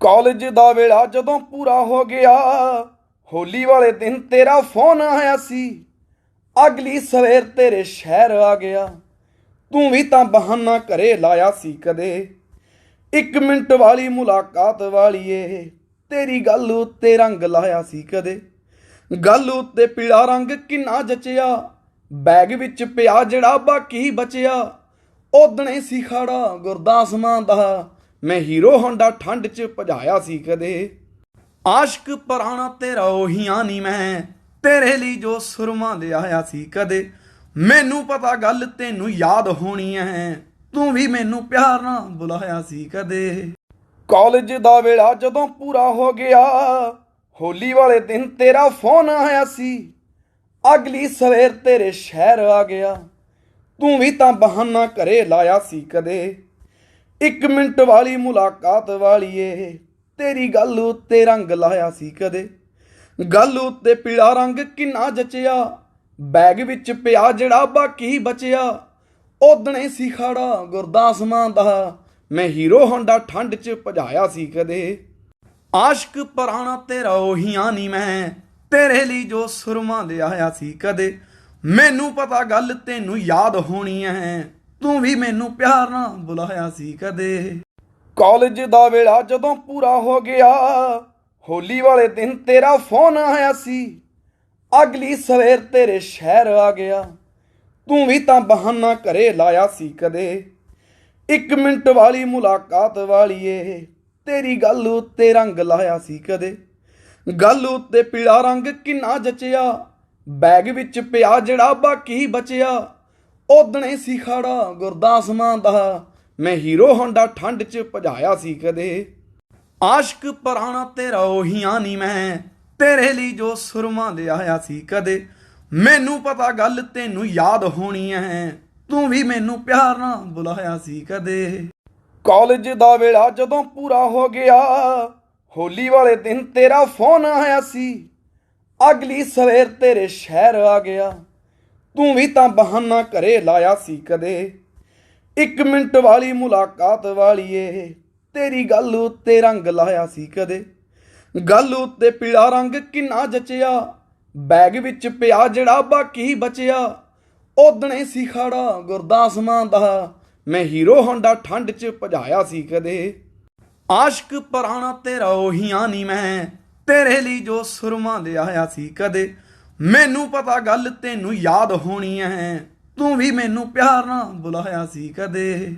College ਦਾ ਵੇਲਾ ਜਦੋਂ ਪੂਰਾ ਹੋ ਗਿਆ, ਹੋਲੀ ਵਾਲੇ ਦਿਨ ਤੇਰਾ ਫੋਨ ਆਇਆ ਸੀ। ਅਗਲੀ ਸਵੇਰ ਤੇਰੇ ਸ਼ਹਿਰ ਆ ਗਿਆ। ਤੂੰ ਵੀ ਤਾਂ ਬਹਾਨਾ ਘਰੇ ਲਾਇਆ ਸੀ ਕਦੇ। ਇੱਕ ਮਿੰਟ ਵਾਲੀ ਮੁਲਾਕਾਤ ਵਾਲੀਏ, ਤੇਰੀ ਗੱਲ ਉੱਤੇ ਰੰਗ ਲਾਇਆ ਸੀ ਕਦੇ। ਗੱਲ ਉੱਤੇ ਪੀਲਾ ਰੰਗ ਕਿੰਨਾ ਜਚਿਆ, ਬੈਗ ਵਿੱਚ ਪਿਆ ਜਿਹੜਾ ਬਾਕੀ ਬਚਿਆ। ਉਦਣੇ ਸੀ ਖੜਾ ਗੁਰਦਾਸ ਮਾਂ ਦਾ। ਮੈਂ ਹੀਰੋ ਹੋਂਡਾ ਠੰਡ 'ਚ ਭਜਾਇਆ ਸੀ ਕਦੇ। ਆਸ਼ਕ ਪੁਰਾਣਾ ਤੇਰਾ ਉਹੀਆਂ ਨਹੀਂ ਮੈਂ, ਤੇਰੇ ਲਈ ਜੋ ਸੁਰਮਾ ਲਿਆਇਆ ਸੀ ਕਦੇ। ਮੈਨੂੰ ਪਤਾ ਗੱਲ ਤੈਨੂੰ ਯਾਦ ਹੋਣੀ ਐ, ਤੂੰ ਵੀ ਮੈਨੂੰ ਪਿਆਰ ਨਾਲ ਬੁਲਾਇਆ ਸੀ ਕਦੇ। ਕਾਲਜ ਦਾ ਵੇਲਾ ਜਦੋਂ ਪੂਰਾ ਹੋ ਗਿਆ, ਹੋਲੀ ਵਾਲੇ ਦਿਨ ਤੇਰਾ ਫੋਨ ਆਇਆ ਸੀ। ਅਗਲੀ ਸਵੇਰ ਤੇਰੇ ਸ਼ਹਿਰ ਆ ਗਿਆ, ਤੂੰ ਵੀ ਤਾਂ ਬਹਾਨਾ ਘਰੇ ਲਾਇਆ ਸੀ ਕਦੇ। ਇੱਕ ਮਿੰਟ ਵਾਲੀ ਮੁਲਾਕਾਤ ਵਾਲੀਏ। ਤੇਰੀ ਗੱਲ ਉੱਤੇ ਰੰਗ ਲਾਇਆ ਸੀ ਕਦੇ। ਗੱਲ ਉੱਤੇ ਪੀਲਾ ਰੰਗ ਕਿੰਨਾ ਜਚਿਆ। ਬੈਗ ਵਿੱਚ ਪਿਆ ਜਿਹੜਾ ਬਾਕੀ ਬਚਿਆ। ਉਦਣੇ ਸੀ ਖੜਾ ਗੁਰਦਾਸ ਮਾਂ ਦਾ। ਮੈਂ ਹੀਰੋ ਹੋਂਡਾ ਠੰਡ 'ਚ ਭਜਾਇਆ ਸੀ ਕਦੇ। ਆਸ਼ਕ ਪੁਰਾਣਾ ਤੇਰਾ ਉਹੀਆਂ ਨਹੀਂ ਮੈਂ। ਤੇਰੇ ਲਈ ਜੋ ਸੁਰਮਾ ਲਿਆਇਆ ਸੀ ਕਦੇ। ਮੈਨੂੰ ਪਤਾ ਗੱਲ ਤੈਨੂੰ ਯਾਦ ਹੋਣੀ ਐ। ਤੂੰ ਵੀ ਮੈਨੂੰ ਪਿਆਰ ਨਾਲ ਬੁਲਾਇਆ ਸੀ ਕਦੇ। ਕਾਲਜ ਦਾ ਵੇਲਾ ਜਦੋਂ ਪੂਰਾ ਹੋ ਗਿਆ, ਹੋਲੀ ਵਾਲੇ ਦਿਨ ਤੇਰਾ ਫੋਨ ਆਇਆ ਸੀ। ਅਗਲੀ ਸਵੇਰ ਤੇਰੇ ਸ਼ਹਿਰ ਆ ਗਿਆ, ਤੂੰ ਵੀ ਤਾਂ ਬਹਾਨਾ ਘਰੇ ਲਾਇਆ ਸੀ ਕਦੇ। ਇੱਕ ਮਿੰਟ ਵਾਲੀ ਮੁਲਾਕਾਤ ਵਾਲੀਏ, ਤੇਰੀ ਗੱਲ ਉੱਤੇ ਰੰਗ ਲਾਇਆ ਸੀ ਕਦੇ। ਗੱਲ ਉੱਤੇ ਪੀਲਾ ਰੰਗ ਕਿੰਨਾ ਜਚਿਆ, ਬੈਗ ਵਿੱਚ ਪਿਆ ਜਿਹੜਾ ਬਾਕੀ ਬਚਿਆ। ਉਦਣੇ ਸੀ ਖੜਾ ਗੁਰਦਾਸ ਮਾਂ ਦਾ। ਮੈਂ ਹੀਰੋ ਹੋਂਡਾ ਠੰਡ 'ਚ ਭਜਾਇਆ ਸੀ ਕਦੇ। ਆਸ਼ਕ ਪੁਰਾਣਾ ਤੇਰਾ ਉਹੀਆਂ ਨਹੀਂ ਮੈਂ। ਤੇਰੇ ਲਈ ਜੋ ਸੁਰਮਾ ਲਿਆਇਆ ਸੀ ਕਦੇ। ਮੈਨੂੰ ਪਤਾ ਗੱਲ ਤੈਨੂੰ ਯਾਦ ਹੋਣੀ ਐ। ਤੂੰ ਵੀ ਮੈਨੂੰ ਪਿਆਰ ਨਾਲ ਬੁਲਾਇਆ ਸੀ ਕਦੇ। ਕਾਲਜ ਦਾ ਵੇਲਾ ਜਦੋਂ ਪੂਰਾ ਹੋ ਗਿਆ, ਹੋਲੀ ਵਾਲੇ ਦਿਨ ਤੇਰਾ ਫੋਨ ਆਇਆ ਸੀ। ਅਗਲੀ ਸਵੇਰ ਤੇਰੇ ਸ਼ਹਿਰ ਆ ਗਿਆ। ਤੂੰ ਵੀ ਤਾਂ ਬਹਾਨਾ ਘਰੇ ਲਾਇਆ ਸੀ ਕਦੇ। ਇੱਕ ਮਿੰਟ ਵਾਲੀ ਮੁਲਾਕਾਤ ਵਾਲੀਏ, ਤੇਰੀ ਗੱਲ ਉੱਤੇ ਰੰਗ ਲਾਇਆ ਸੀ ਕਦੇ। ਗੱਲ ਉੱਤੇ ਪੀਲਾ ਰੰਗ ਕਿੰਨਾ ਜਚਿਆ, ਬੈਗ ਵਿੱਚ ਪਿਆ ਜਿਹੜਾ ਬਾਕੀ ਬਚਿਆ। ਉਦਣੇ ਸੀ ਖੜਾ ਗੁਰਦਾਸ ਮਾਂ ਦਾ, ਮੈਂ ਹੀਰੋ ਹੋਂਡਾ ਠੰਡ 'ਚ ਭਜਾਇਆ ਸੀ ਕਦੇ। ਆਸ਼ਕ ਪੁਰਾਣਾ ਤੇਰਾ ਉਹੀਆਂ ਨਹੀਂ ਮੈਂ, ਤੇਰੇ ਲਈ ਜੋ ਸੁਰਮਾ ਆਇਆ ਸੀ ਕਦੇ। ਮੈਨੂੰ ਪਤਾ ਗੱਲ ਤੈਨੂੰ ਯਾਦ ਹੋਣੀ ਐ। ਤੂੰ ਵੀ ਮੈਨੂੰ ਪਿਆਰ ਨਾਲ ਬੁਲਾਇਆ ਸੀ ਕਦੇ।